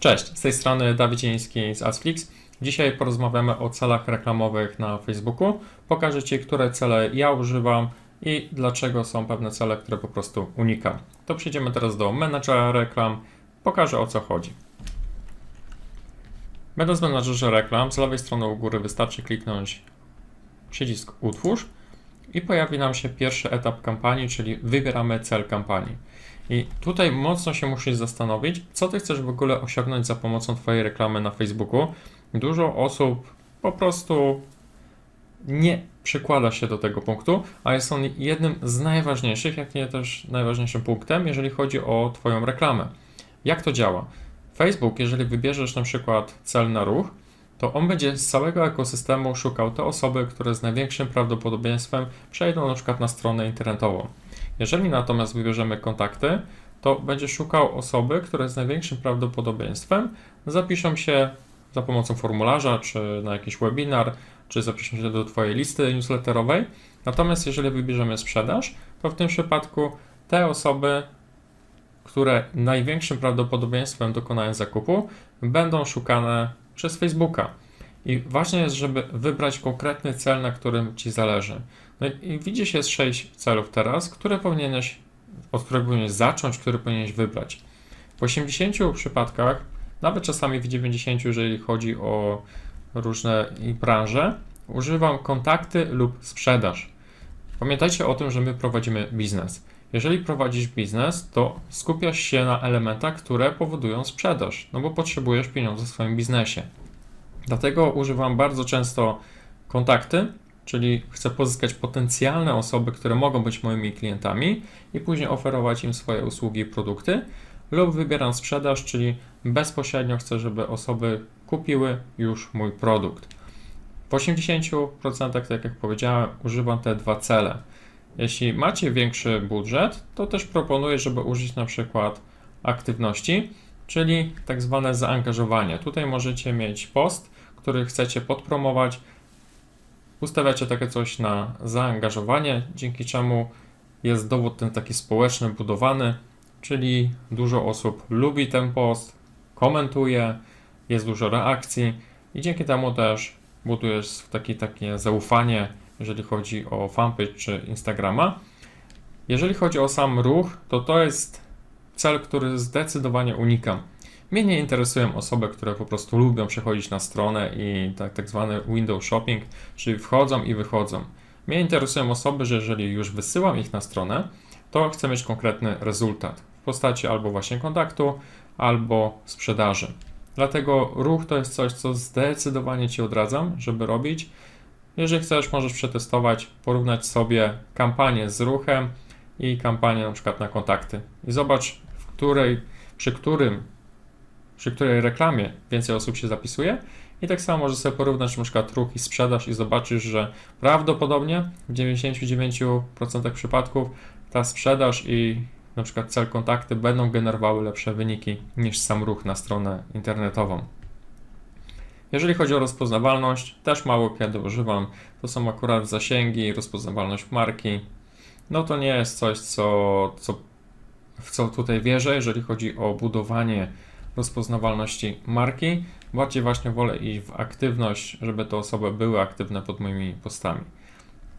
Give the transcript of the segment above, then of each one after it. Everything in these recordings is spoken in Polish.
Cześć, z tej strony Dawid Zieliński z Asflix. Dzisiaj porozmawiamy o celach reklamowych na Facebooku. Pokażę Ci, które cele ja używam i dlaczego są pewne cele, które po prostu unikam. To przejdziemy teraz do menadżera reklam. Pokażę o co chodzi. Będąc w menadżerze reklam, z lewej strony u góry wystarczy kliknąć przycisk Utwórz i pojawi nam się pierwszy etap kampanii, czyli wybieramy cel kampanii. I tutaj mocno się musisz zastanowić, co ty chcesz w ogóle osiągnąć za pomocą Twojej reklamy na Facebooku. Dużo osób po prostu nie przykłada się do tego punktu, a jest on jednym z najważniejszych, jak nie też najważniejszym punktem, jeżeli chodzi o Twoją reklamę. Jak to działa? Facebook, jeżeli wybierzesz na przykład cel na ruch, to on będzie z całego ekosystemu szukał te osoby, które z największym prawdopodobieństwem przejdą na przykład na stronę internetową. Jeżeli natomiast wybierzemy kontakty, to będzie szukał osoby, które z największym prawdopodobieństwem zapiszą się za pomocą formularza, czy na jakiś webinar, czy zapiszą się do Twojej listy newsletterowej. Natomiast jeżeli wybierzemy sprzedaż, to w tym przypadku te osoby, które największym prawdopodobieństwem dokonają zakupu, będą szukane przez Facebooka. I ważne jest, żeby wybrać konkretny cel, na którym Ci zależy. No i widzisz, jest sześć celów teraz, które powinieneś, od których powinieneś zacząć, które powinieneś wybrać. W 80 przypadkach, nawet czasami w 90, jeżeli chodzi o różne branże, używam kontakty lub sprzedaż. Pamiętajcie o tym, że my prowadzimy biznes. Jeżeli prowadzisz biznes, to skupiasz się na elementach, które powodują sprzedaż, no bo potrzebujesz pieniędzy w swoim biznesie. Dlatego używam bardzo często kontakty, czyli chcę pozyskać potencjalne osoby, które mogą być moimi klientami i później oferować im swoje usługi i produkty, lub wybieram sprzedaż, czyli bezpośrednio chcę, żeby osoby kupiły już mój produkt. W 80%, tak jak powiedziałem, używam te dwa cele. Jeśli macie większy budżet, to też proponuję, żeby użyć na przykład aktywności, czyli tak zwane zaangażowanie. Tutaj możecie mieć post, który chcecie podpromować, ustawiacie takie coś na zaangażowanie, dzięki czemu jest dowód ten taki społeczny budowany, czyli dużo osób lubi ten post, komentuje, jest dużo reakcji i dzięki temu też budujesz takie, takie zaufanie, jeżeli chodzi o fanpage czy Instagrama. Jeżeli chodzi o sam ruch, to to jest cel, który zdecydowanie unikam. Mnie nie interesują osoby, które po prostu lubią przechodzić na stronę i tak, tak zwany window shopping, czyli wchodzą i wychodzą. Mnie interesują osoby, że jeżeli już wysyłam ich na stronę, to chcę mieć konkretny rezultat w postaci albo właśnie kontaktu, albo sprzedaży. Dlatego ruch to jest coś, co zdecydowanie Ci odradzam, żeby robić. Jeżeli chcesz, możesz przetestować, porównać sobie kampanię z ruchem i kampanię na przykład na kontakty. I zobacz, w której, przy którym przy której reklamie więcej osób się zapisuje. I tak samo możesz sobie porównać na przykład ruch i sprzedaż i zobaczysz, że prawdopodobnie w 99% przypadków ta sprzedaż i na przykład cel kontakty będą generowały lepsze wyniki niż sam ruch na stronę internetową. Jeżeli chodzi o rozpoznawalność, też mało kiedy używam. To są akurat zasięgi, rozpoznawalność marki. No to nie jest coś, co, co, w co tutaj wierzę, jeżeli chodzi o budowanie rozpoznawalności marki. Bardziej właśnie wolę iść w aktywność, żeby te osoby były aktywne pod moimi postami.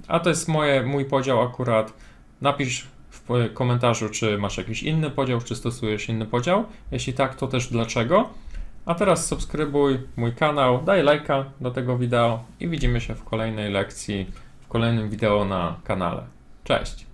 A to jest moje, mój podział akurat. Napisz w komentarzu, czy masz jakiś inny podział, czy stosujesz inny podział. Jeśli tak, to też dlaczego. A teraz subskrybuj mój kanał, daj lajka do tego wideo i widzimy się w kolejnej lekcji, w kolejnym wideo na kanale. Cześć!